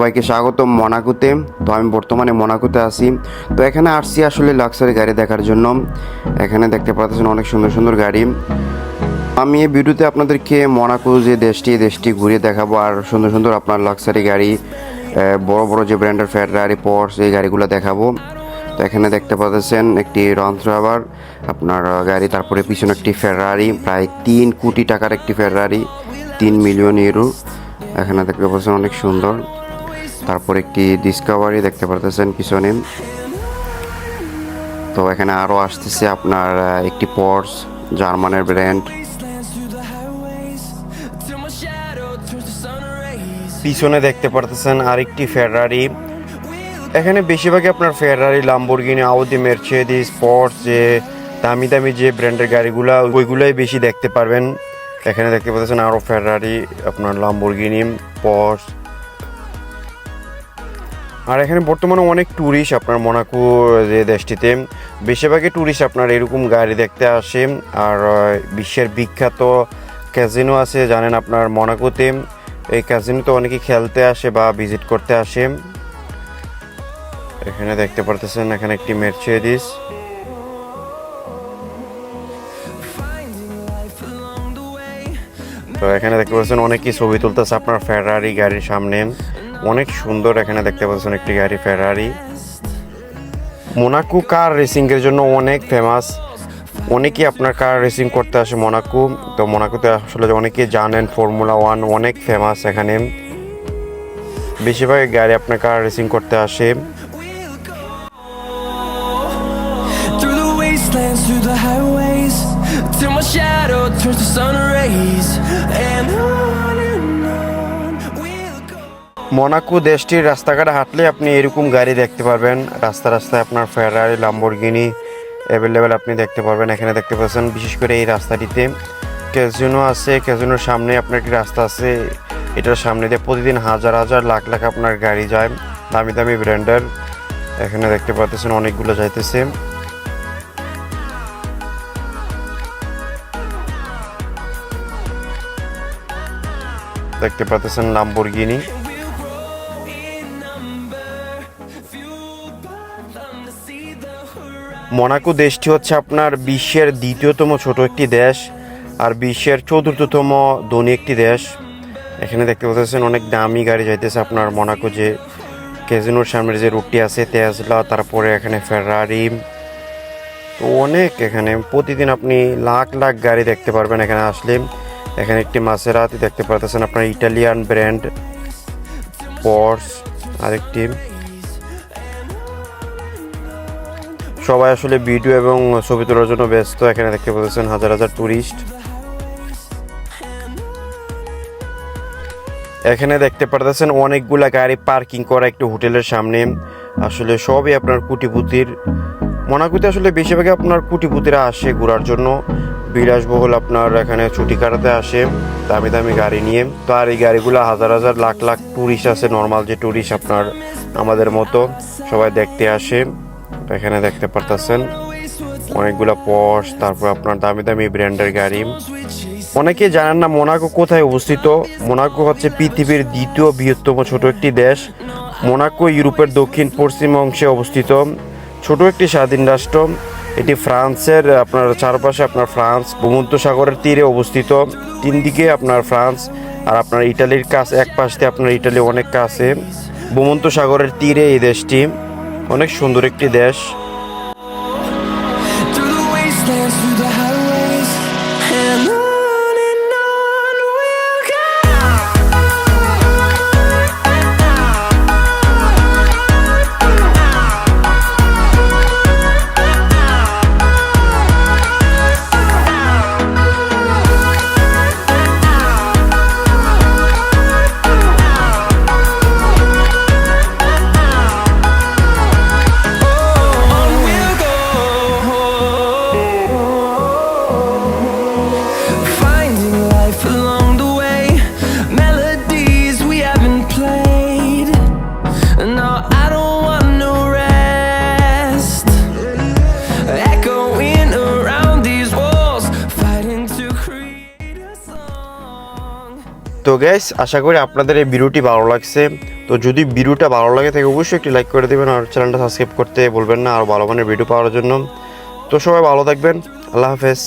সবাইকে স্বাগত মনাকুতে। তো আমি বর্তমানে মনাকুতে আছি। তো এখানে আসছি আসলে লাক্সারি গাড়ি দেখার জন্য। এখানে দেখতে পাচ্ছেন অনেক সুন্দর সুন্দর গাড়ি। আমি এই ভিডিওতে আপনাদেরকে মনাকো যে দেশটি দেশটি ঘুরিয়ে দেখাবো আর সুন্দর সুন্দর আপনার লাক্সারি গাড়ি বড় বড় যে ব্র্যান্ডের ফেরারি পর্স এই গাড়িগুলো দেখাবো। তো এখানে দেখতে পাচ্ছেন একটি রন্থ্রাভার আপনার গাড়ি, তারপরে পিছনে একটি ফেরারি প্রায় তিন কোটি টাকার একটি ফেরারি তিন মিলিয়ন ইউরো এখানে দেখতে পাচ্ছেন অনেক সুন্দর। তারপর একটি ডিসকাভারি দেখতে পারতেছেন পিছনে। তো এখানে আরও আসতেছে আপনার একটি পর্স জার্মানের ব্র্যান্ড পিছনে দেখতে পারতেছেন আরেকটি ফেরারি এখানে বেশিরভাগই আপনার ফেরারি লাম্বরগিনি আউদি মের্সিডিস স্পোর্টস যে দামি দামি যে ব্র্যান্ডের গাড়িগুলা, ওইগুলোই বেশি দেখতে পারবেন। এখানে দেখতে পাচ্ছেন আরও ফেরারি আপনার লাম্বরগিনি পর্স আর এখানে বর্তমানে অনেক ট্যুরিস্ট আপনার মোনাকো যে দেশটিতে, বেশিরভাগই ট্যুরিস্ট আপনার এরকম গাড়ি দেখতে আসে। আর বিশ্বের বিখ্যাত ক্যাজিনো আছে, জানেন আপনার মোনাকোতে। এই ক্যাজিনোতে অনেকে খেলতে আসে বা ভিজিট করতে আসে। এখানে দেখতে পারতেছেন এখানে একটি মের্সিডিস তো এখানে দেখতে পাচ্ছেন অনেকেই ছবি তুলতেছে আপনার ফেরারি গাড়ির সামনে। অনেক সুন্দর এখানে দেখতে পাচ্ছেন একটি গাড়ি ফেরারি মোনাকো কার রেসিং এর জন্য অনেক ফেমাস অনেকেই আপনার কার রেসিং করতে আসে মোনাকো তো মোনাকোতে আসলে অনেকেই জানেন ফর্মুলা ওয়ান অনেক ফেমাস এখানে। বেশিরভাগ গাড়ি আপনার কার রেসিং করতে আসে। Through the highways, Till my shadow turns to sun rays Monaco দেশটির রাস্তাঘাটে হাঁটলে আপনি এরকম গাড়ি দেখতে পারবেন। রাস্তা রাস্তায় আপনার ফেরারি লাম্বরগিনি অ্যাভেলেবেল আপনি দেখতে পারবেন, এখানে দেখতে পাচ্ছেন। বিশেষ করে এই রাস্তাটিতে ক্যাজিনো আছে ক্যাজিনোর সামনে আপনার একটি রাস্তা আছে। এটার সামনে দিয়ে প্রতিদিন হাজার হাজার, লাখ লাখ আপনার গাড়ি যায়। দামি দামি ব্র্যান্ডের। এখানে দেখতে পাচ্ছেন অনেকগুলো যাইতেছে। দেখতে পাচ্ছেন লাম্বরগিনি মোনাকো দেশটি হচ্ছে আপনার বিশ্বের দ্বিতীয়তম ছোট একটি দেশ আর বিশ্বের চতুর্থতম ধনী একটি দেশ। এখানে দেখতে পাচ্ছেন অনেক দামি গাড়ি যাইতেছে আপনার মোনাকো যে ক্যাজিনোর সামনের যে রুটটি আছে তেজলা তারপরে এখানে ফেরারি তো অনেক এখানে প্রতিদিন আপনি লাখ লাখ গাড়ি দেখতে পারবেন এখানে আসলে। এখানে একটি মাসেরাতি দেখতে পারতেছেন আপনার ইটালিয়ান ব্র্যান্ড পর্স আরেকটি সবাই আসলে ভিডিও এবং ছবি তোলার জন্য ব্যস্ত। এখানে দেখতে পাচ্ছেন হাজার হাজার টুরিস্ট এখানে দেখতে পারতেছেন অনেকগুলা গাড়ি পার্কিং করা একটি হোটেলের সামনে। আসলে সবই আপনার কুটিপুতির। মোনাকুতে আসলে বেশিরভাগই আপনার কুটিপুতিরা আসে ঘোরার জন্য। বিলাসবহুল আপনার এখানে ছুটি কাটাতে আসে দামি দামি গাড়ি নিয়ে। তো আর এই গাড়িগুলো হাজার হাজার লাখ লাখ টুরিস্ট আছে নর্মাল যে টুরিস্ট আপনার আমাদের মতো। সবাই দেখতে আসে। এখানে দেখতে পারতেছেন অনেকগুলা পর্স তারপর আপনার দামি দামি ব্র্যান্ডের গাড়ি। অনেকে জানেন না মোনাকো কোথায় অবস্থিত। মোনাকো হচ্ছে পৃথিবীর দ্বিতীয় বৃহত্তম ছোট একটি দেশ। মোনাকো ইউরোপের দক্ষিণ পশ্চিম অংশে অবস্থিত। ছোট একটি স্বাধীন রাষ্ট্র। এটি ফ্রান্সের, আপনার চারপাশে আপনার ফ্রান্স ভূমধ্য সাগরের তীরে অবস্থিত। তিন দিকে আপনার ফ্রান্স আর আপনার ইটালির কাছ, এক পাশ আপনার ইটালি অনেক কাছে। ভূমধ্য সাগরের তীরে এই দেশটি। অনেক সুন্দর একটি দেশ। গ্যাস আশা করি আপনাদের এই ভিডিওটি ভালো লাগছে। তো যদি ভিডিওটা ভালো লাগে থাকে, অবশ্যই একটি লাইক করে দেবেন আর চ্যানেলটা সাবস্ক্রাইব করতে বলবেন না, আর ভালো মানের ভিডিও পাওয়ার জন্য। তো সবাই ভালো থাকবেন। আল্লাহ হাফেজ।